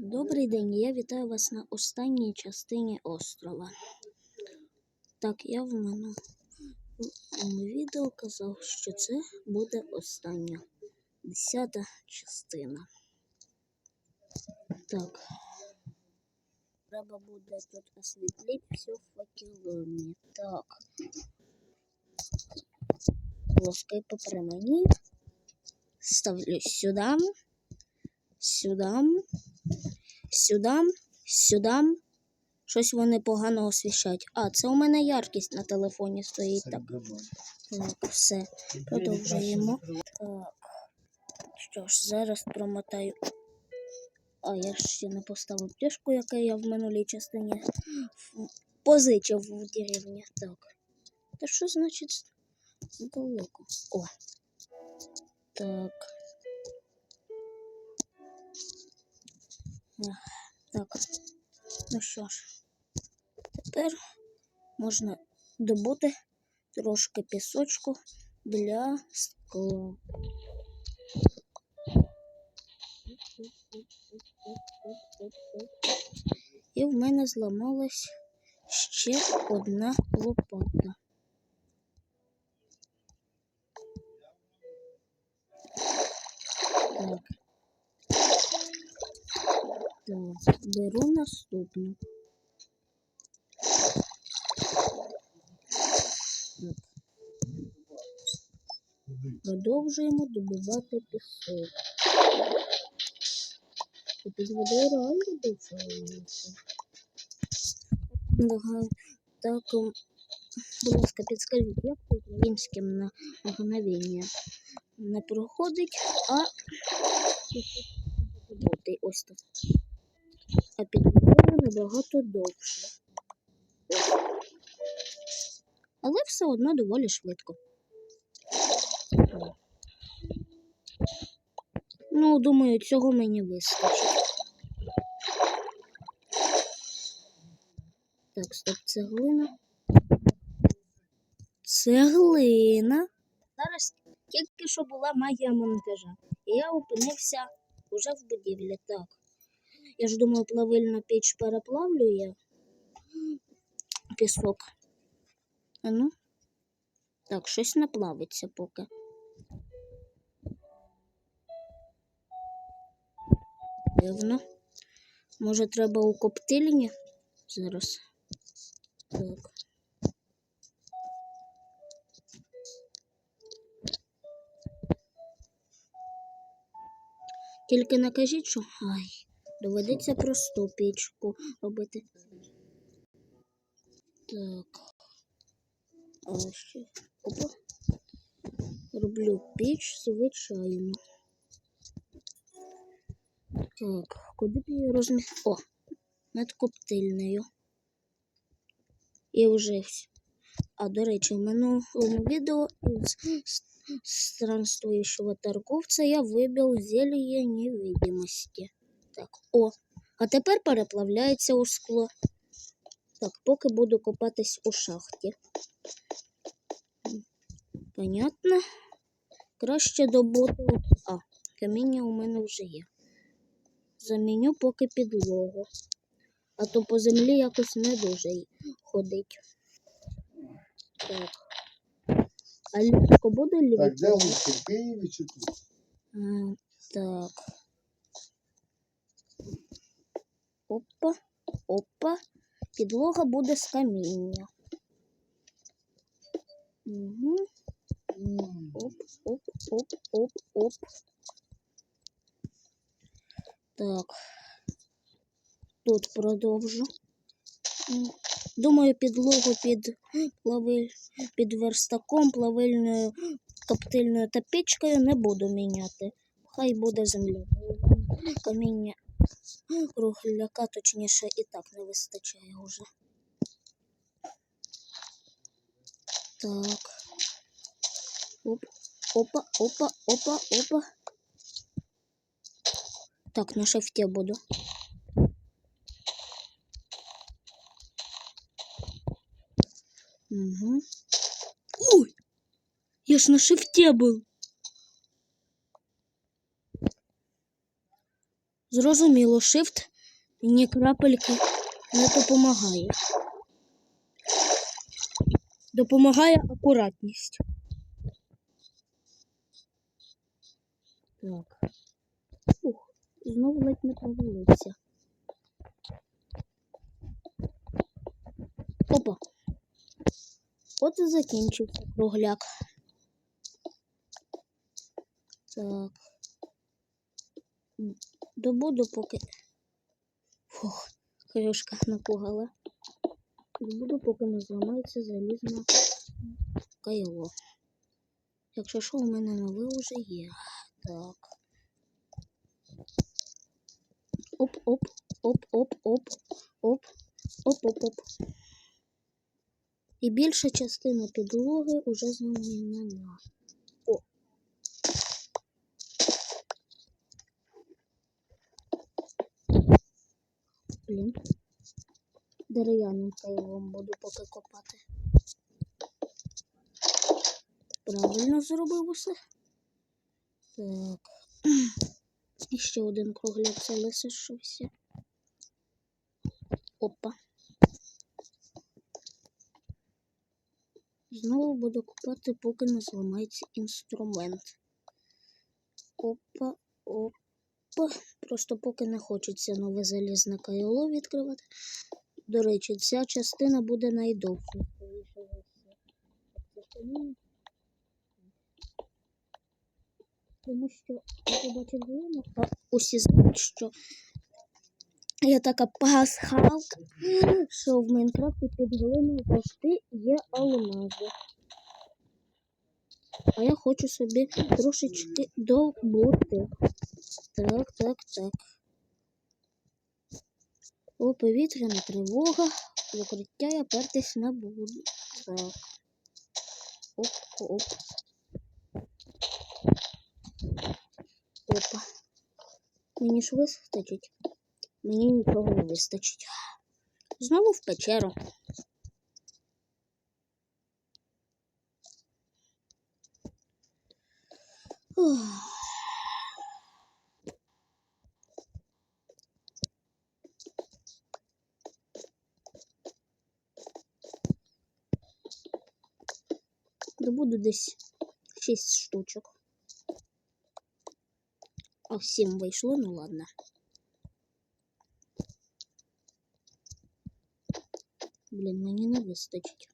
Добрий день, я вітаю вас на останній частині острова. Так, я в минулому відео казав, що це буде остання десята частина. Так. Треба буде тут освітлити все факелами. Так. Плоский попрямені. Ставлю сюди. Сюди. Сюди, сюди. Щось вони погано освіщають. А, це у мене яркість на телефоні стоїть. Так, так все. Продовжуємо. Так. Що ж, зараз промотаю. А, я ще не поставив пляшку, яку я в минулій частині позичив в деревні. Так. Та що значить далеко? О. Так. Так, ну що ж, тепер можна добути трошки пісочку для скла. І в мене зламалась ще одна лопата. Так. Так, беру наступну. Так. Продовжуємо добувати пісок. Під водою реально довчаємося. Так, ем, будь ласка, підскажіть, як по українським на мгновення не проходить, а ось так. А під водою набагато довше. Але все одно доволі швидко. Ну, думаю, цього мені вистачить. Так, стоп, цеглина. Цеглина. Зараз тільки що була магія монтажа. І я опинився уже в будівлі. Так. Я ж думаю, плавильна піч переплавлює пісок. А ну. Так, щось не плавиться поки. Дивно. Може, треба у коптильні зараз. Так. Тільки не кажіть, що ай, доведеться просту пічку робити. Так. Ще. Опа. Роблю піч звичайно. Так, куди б її розмістити? О, над коптильнею. І вже все. А, до речі, в минулому відео із странствующего торговця я вибив зелье невидимості. Так, о, а тепер переплавляється у скло. Так, поки буду копатись у шахті. Понятно. Краще добути. А, каміння у мене вже є. Заміню поки підлогу. А то по землі якось не дуже ходить. Так. А ліжко буде Так, лівити? де лучше, в Києві чи тут? Так. Опа, опа. Підлога буде з каміння. Угу. Оп, оп, оп, оп, оп. Так. Тут продовжу. Думаю, підлогу під плавиль, під верстаком, плавильною коптильною та пічкою не буду міняти. Хай буде земля. Каміння кругляка, точніше, і так не вистачає вже. Так. Оп, опа, опа, опа, опа. Так, на шифте буду. Угу. Ой! Я ж на шифте был. Зрозуміло, shift мені крапельки не допомагає. Допомагає акуратність. Так. Ух, знову ледь не провалився. Опа. От і закінчився кругляк. Так добуду поки. Фух, кришка напугала. Добуду, поки не зламається залізне кайло. Якщо що, у мене нове вже є. Так. Оп-оп, оп-оп-оп, оп, оп-оп-оп. І більша частина підлоги вже змінена. Блін. Дерев'яним кайлом буду поки копати. Правильно зробив усе. Так. І ще один кругляк залишився. Опа. Знову буду купати, поки не зламається інструмент. Опа, опа. Просто поки не хочеться нове залізне кайло відкривати. До речі, ця частина буде найдовшою. Тому що побачив а усі знають, що я така пасхалка, що в Майнкрафті під глиною завжди є алмази. А я хочу собі трошечки добути. Так, так, так. О, повітряна тривога. В укриття я пертись не буду. Так. Оп, оп. Опа. Мені ж вистачить. Мені нічого не вистачить. Знову в печеру. Ух. Добуду десь 6 штучок. А 7 вийшло, ну ладно. Блін, мені не вистачить.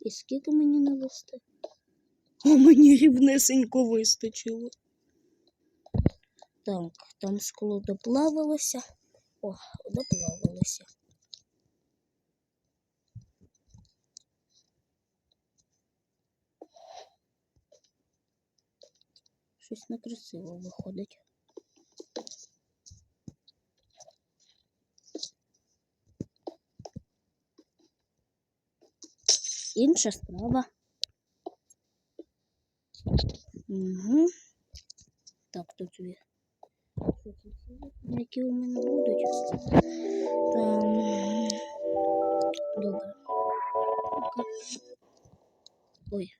І скільки мені не вистачить? А мені рівнесенько вистачило. Так, там скло доплавилося. О, доплавилося. Щось некрасиво виходить. Інша справа. Угу. Так, тут це Які у мене будуть? Там. Добре. Ой.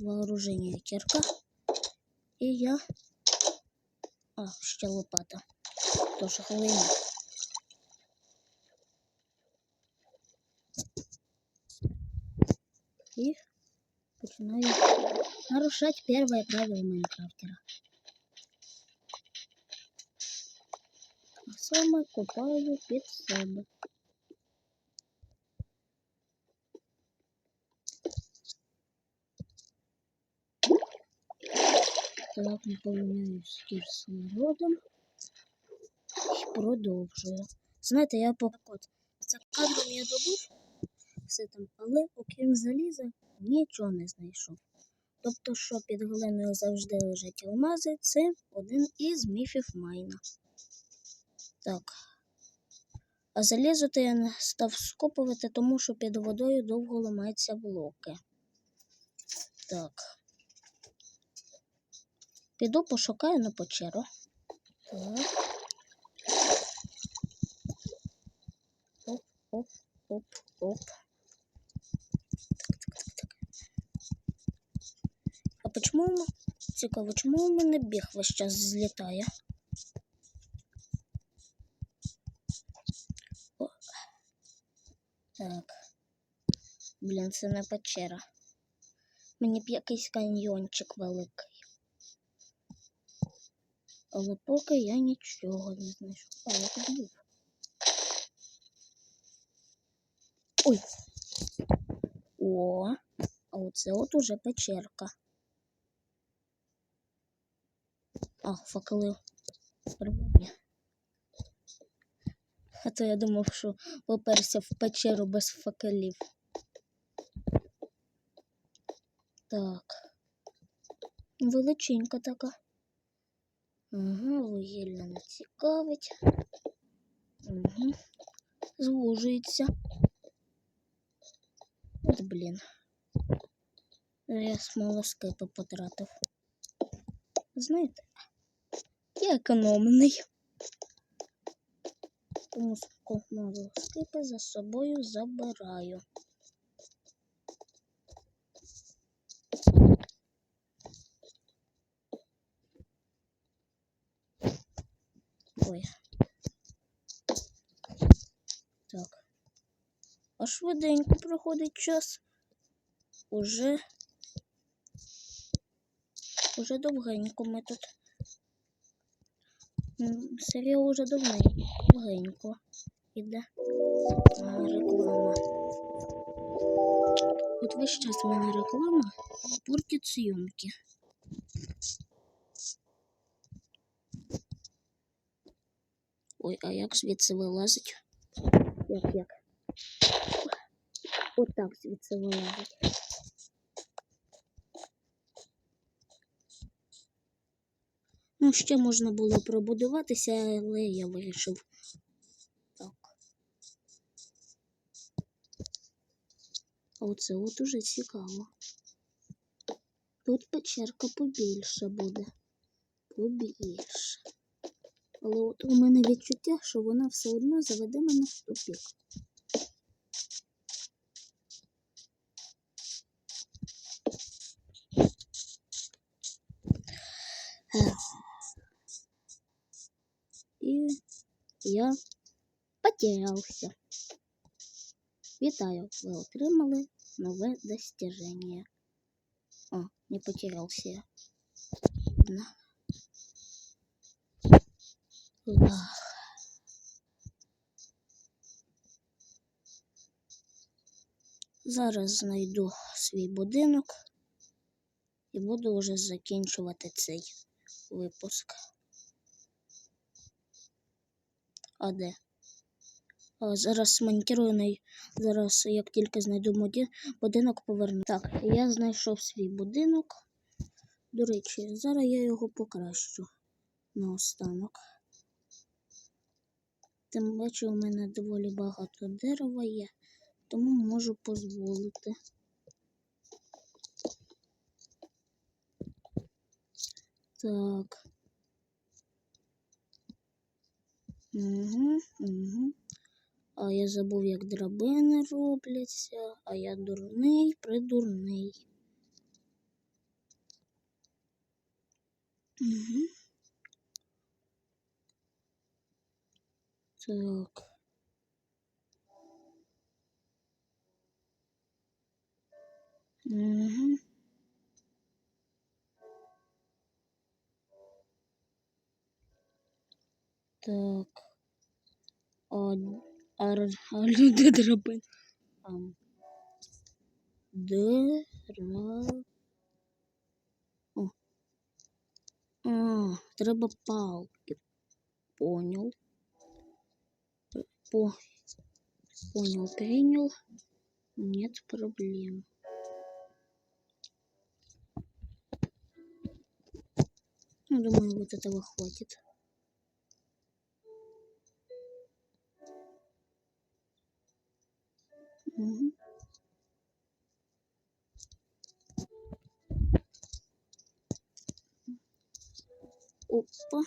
Вооружение кирка. І я. А, ще лопата. Тоже глина. И начинаю нарушать первое правило Майнкрафтера. А саме копаю під себе. Так, наповняю стір самородом і продовжую. Знаєте, я попкот. За кадром я добув все там, але окрім заліза нічого не знайшов. Тобто, що під глиною завжди лежать алмази, це один із міфів Майна. Так. А залізо то я не став скопувати, тому що під водою довго ламаються блоки. Так. Піду пошукаю на печеру. Так. Оп, оп, оп, оп. Чому, м- цікаво, чому у мене біг весь час злітає? О. Так. Блін, це не печера. Мені б якийсь каньйончик великий. Але поки я нічого не знайшов. А, я був. Ой. О, а оце от уже печерка. А, факели. Прибавлю. А то я думав, що поперся в печеру без факелів. Так. Величенька така. Ага, вугілля не цікавить. Угу. Звужується. От блін. Я смолоскипи потратив. Знаєте, я економний. Тому смолоскипи за собою забираю. Ой. Так. А швиденько проходить час. Уже. Уже довгенько ми тут. Серія уже довгенько. Іде а, реклама. От весь час в мене реклама портить зйомки. Ой, а як звідси вилазить? Як як? Отак звідси вилазить. Ну, ще можна було пробудуватися, але я вирішив. Так. Оце от уже цікаво. Тут печерка побільше буде. Побільше. Але от у мене відчуття, що вона все одно заведе мене в тупік. Ех. І я потерявся. Вітаю, ви отримали нове достіження. О, не потерявся я. Ладно. Ах. Зараз знайду свій будинок і буду вже закінчувати цей випуск. А де? Зараз смонтирую, най- зараз як тільки знайду будинок поверну. Так, я знайшов свій будинок. До речі, зараз я його покращу наостанок. Тим паче у мене доволі багато дерева є, тому можу дозволити. Так. Угу, угу. А я забув, як драбини робляться, а я дурний, придурний. Угу. Так. Угу. Так. А, а, а люди драбин. Ам. Дра. О. А, треба палки. Понял. По... Понял, принял. Нет проблем. Ну, думаю, вот этого хватит. Мгм. Опа.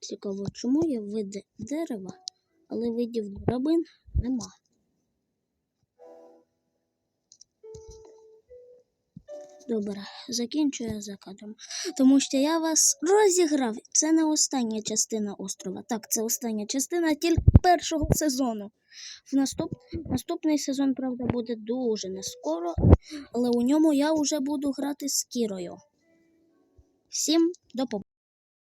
Цікаво, чому є види дерева, але видів драбин нема. Добре, закінчує за кадром. Тому що я вас розіграв. Це не остання частина острова. Так, це остання частина тільки першого сезону. В наступ... Наступний сезон, правда, буде дуже не скоро, але у ньому я вже буду грати з Кірою. Всім до побачення.